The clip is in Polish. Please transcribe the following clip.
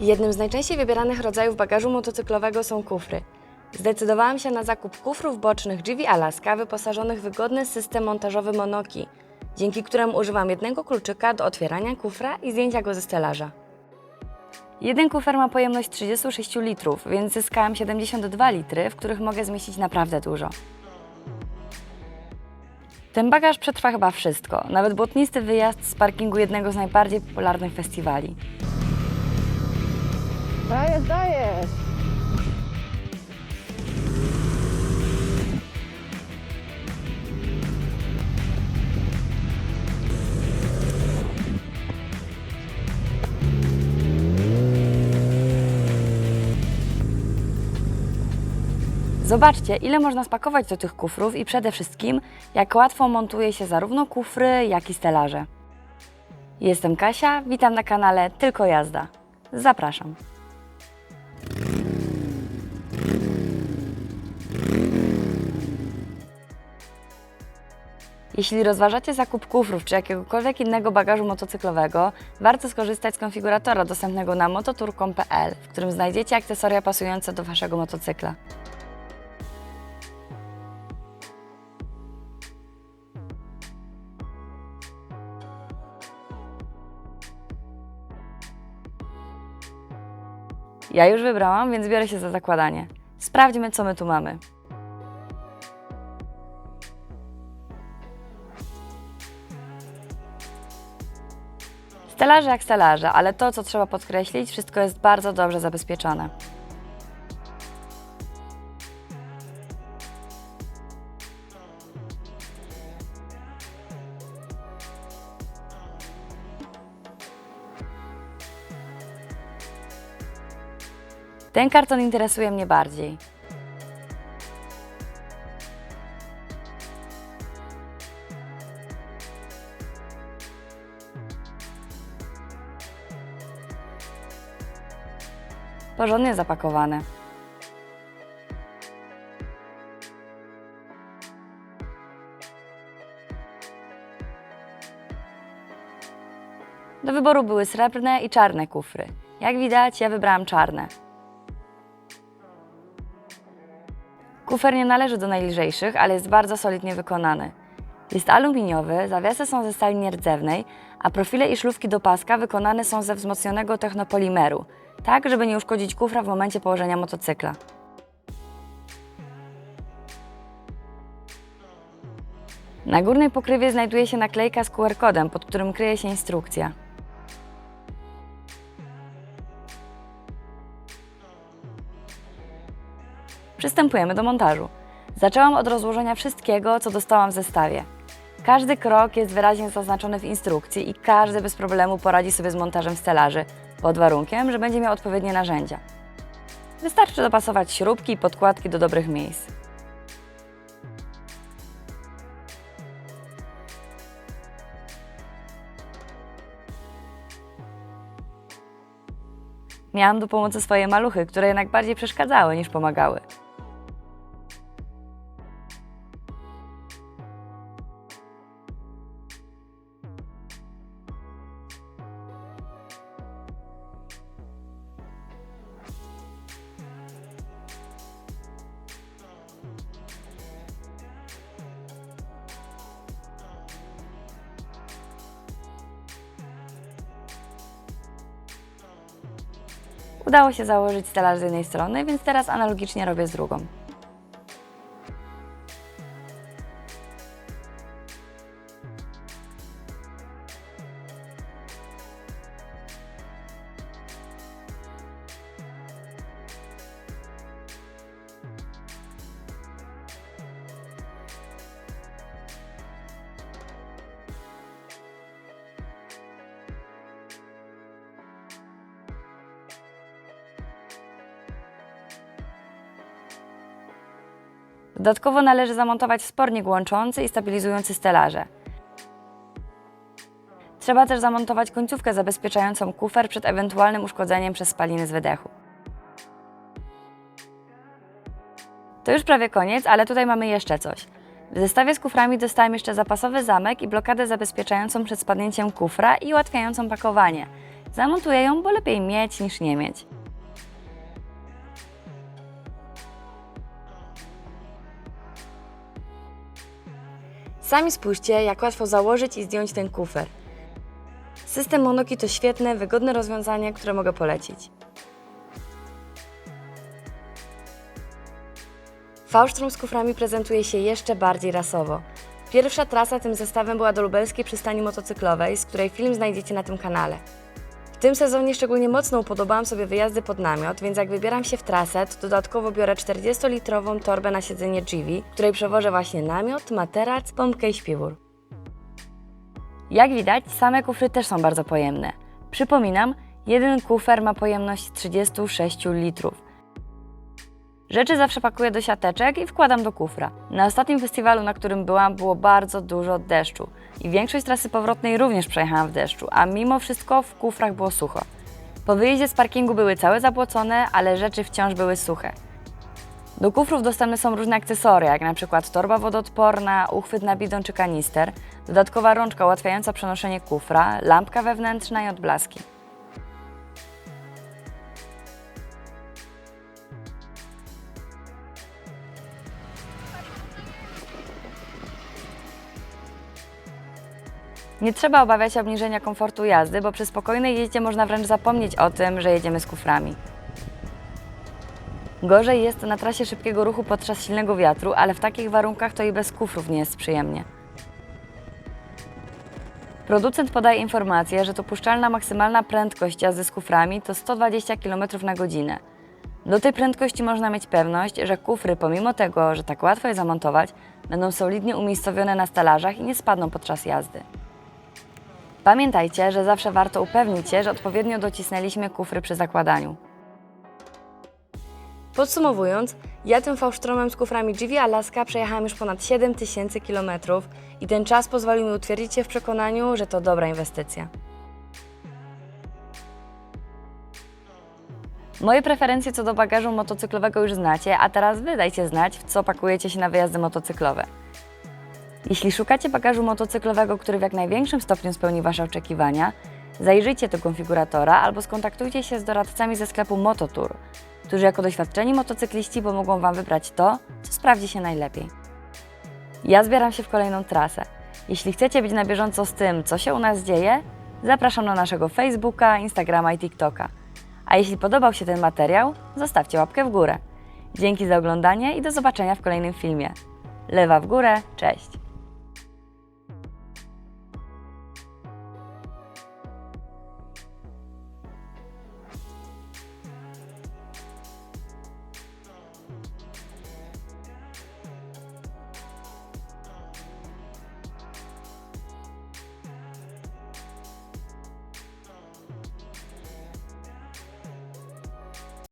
Jednym z najczęściej wybieranych rodzajów bagażu motocyklowego są kufry. Zdecydowałam się na zakup kufrów bocznych GV Alaska wyposażonych w wygodny system montażowy Monoki, dzięki któremu używam jednego kluczyka do otwierania kufra i zdjęcia go ze stelaża. Jeden kufer ma pojemność 36 litrów, więc zyskałam 72 litry, w których mogę zmieścić naprawdę dużo. Ten bagaż przetrwa chyba wszystko, nawet błotnisty wyjazd z parkingu jednego z najbardziej popularnych festiwali. Dajesz, dajesz! Zobaczcie, ile można spakować do tych kufrów i przede wszystkim, jak łatwo montuje się zarówno kufry, jak i stelaże. Jestem Kasia, witam na kanale Tylko Jazda. Zapraszam. Jeśli rozważacie zakup kufrów czy jakiegokolwiek innego bagażu motocyklowego, warto skorzystać z konfiguratora dostępnego na mototur.pl, w którym znajdziecie akcesoria pasujące do Waszego motocykla. Ja już wybrałam, więc biorę się za zakładanie. Sprawdźmy, co my tu mamy. Stelaże jak stelaże, ale to, co trzeba podkreślić, wszystko jest bardzo dobrze zabezpieczone. Ten karton interesuje mnie bardziej. Porządnie zapakowane. Do wyboru były srebrne i czarne kufry. Jak widać, ja wybrałam czarne. Kufer nie należy do najlżejszych, ale jest bardzo solidnie wykonany. Jest aluminiowy, zawiasy są ze stali nierdzewnej, a profile i szlufki do paska wykonane są ze wzmocnionego technopolimeru, tak żeby nie uszkodzić kufra w momencie położenia motocykla. Na górnej pokrywie znajduje się naklejka z QR-kodem, pod którym kryje się instrukcja. Przystępujemy do montażu. Zaczęłam od rozłożenia wszystkiego, co dostałam w zestawie. Każdy krok jest wyraźnie zaznaczony w instrukcji i każdy bez problemu poradzi sobie z montażem stelaży, pod warunkiem, że będzie miał odpowiednie narzędzia. Wystarczy dopasować śrubki i podkładki do dobrych miejsc. Miałam do pomocy swoje maluchy, które jednak bardziej przeszkadzały niż pomagały. Udało się założyć stelaż z jednej strony, więc teraz analogicznie robię z drugą. Dodatkowo należy zamontować wspornik łączący i stabilizujący stelaże. Trzeba też zamontować końcówkę zabezpieczającą kufer przed ewentualnym uszkodzeniem przez spaliny z wydechu. To już prawie koniec, ale tutaj mamy jeszcze coś. W zestawie z kuframi dostałem jeszcze zapasowy zamek i blokadę zabezpieczającą przed spadnięciem kufra i ułatwiającą pakowanie. Zamontuję ją, bo lepiej mieć niż nie mieć. Sami spójrzcie, jak łatwo założyć i zdjąć ten kufer. System Monoki to świetne, wygodne rozwiązanie, które mogę polecić. Faustrum z kuframi prezentuje się jeszcze bardziej rasowo. Pierwsza trasa tym zestawem była do lubelskiej przystani motocyklowej, z której film znajdziecie na tym kanale. Tym sezonie szczególnie mocno upodobałam sobie wyjazdy pod namiot, więc jak wybieram się w trasę, to dodatkowo biorę 40-litrową torbę na siedzenie Givi, w której przewożę właśnie namiot, materac, pompkę i śpiwór. Jak widać, same kufry też są bardzo pojemne. Przypominam, jeden kufer ma pojemność 36 litrów. Rzeczy zawsze pakuję do siateczek i wkładam do kufra. Na ostatnim festiwalu, na którym byłam, było bardzo dużo deszczu i większość trasy powrotnej również przejechałam w deszczu, a mimo wszystko w kufrach było sucho. Po wyjeździe z parkingu były całe zabłocone, ale rzeczy wciąż były suche. Do kufrów dostępne są różne akcesoria, jak przykład torba wodoodporna, uchwyt na bidon czy kanister, dodatkowa rączka ułatwiająca przenoszenie kufra, lampka wewnętrzna i odblaski. Nie trzeba obawiać się obniżenia komfortu jazdy, bo przy spokojnej jeździe można wręcz zapomnieć o tym, że jedziemy z kuframi. Gorzej jest na trasie szybkiego ruchu podczas silnego wiatru, ale w takich warunkach to i bez kufrów nie jest przyjemnie. Producent podaje informację, że dopuszczalna maksymalna prędkość jazdy z kuframi to 120 km na godzinę. Do tej prędkości można mieć pewność, że kufry, pomimo tego, że tak łatwo je zamontować, będą solidnie umiejscowione na stelażach i nie spadną podczas jazdy. Pamiętajcie, że zawsze warto upewnić się, że odpowiednio docisnęliśmy kufry przy zakładaniu. Podsumowując, ja tym fałsztromem z kuframi GV Alaska przejechałam już ponad 7000 km i ten czas pozwolił mi utwierdzić się w przekonaniu, że to dobra inwestycja. Moje preferencje co do bagażu motocyklowego już znacie, a teraz wy dajcie znać, w co pakujecie się na wyjazdy motocyklowe. Jeśli szukacie bagażu motocyklowego, który w jak największym stopniu spełni Wasze oczekiwania, zajrzyjcie do konfiguratora albo skontaktujcie się z doradcami ze sklepu Mototour, którzy jako doświadczeni motocykliści pomogą Wam wybrać to, co sprawdzi się najlepiej. Ja zbieram się w kolejną trasę. Jeśli chcecie być na bieżąco z tym, co się u nas dzieje, zapraszam na naszego Facebooka, Instagrama i TikToka. A jeśli podobał się ten materiał, zostawcie łapkę w górę. Dzięki za oglądanie i do zobaczenia w kolejnym filmie. Lewa w górę, cześć!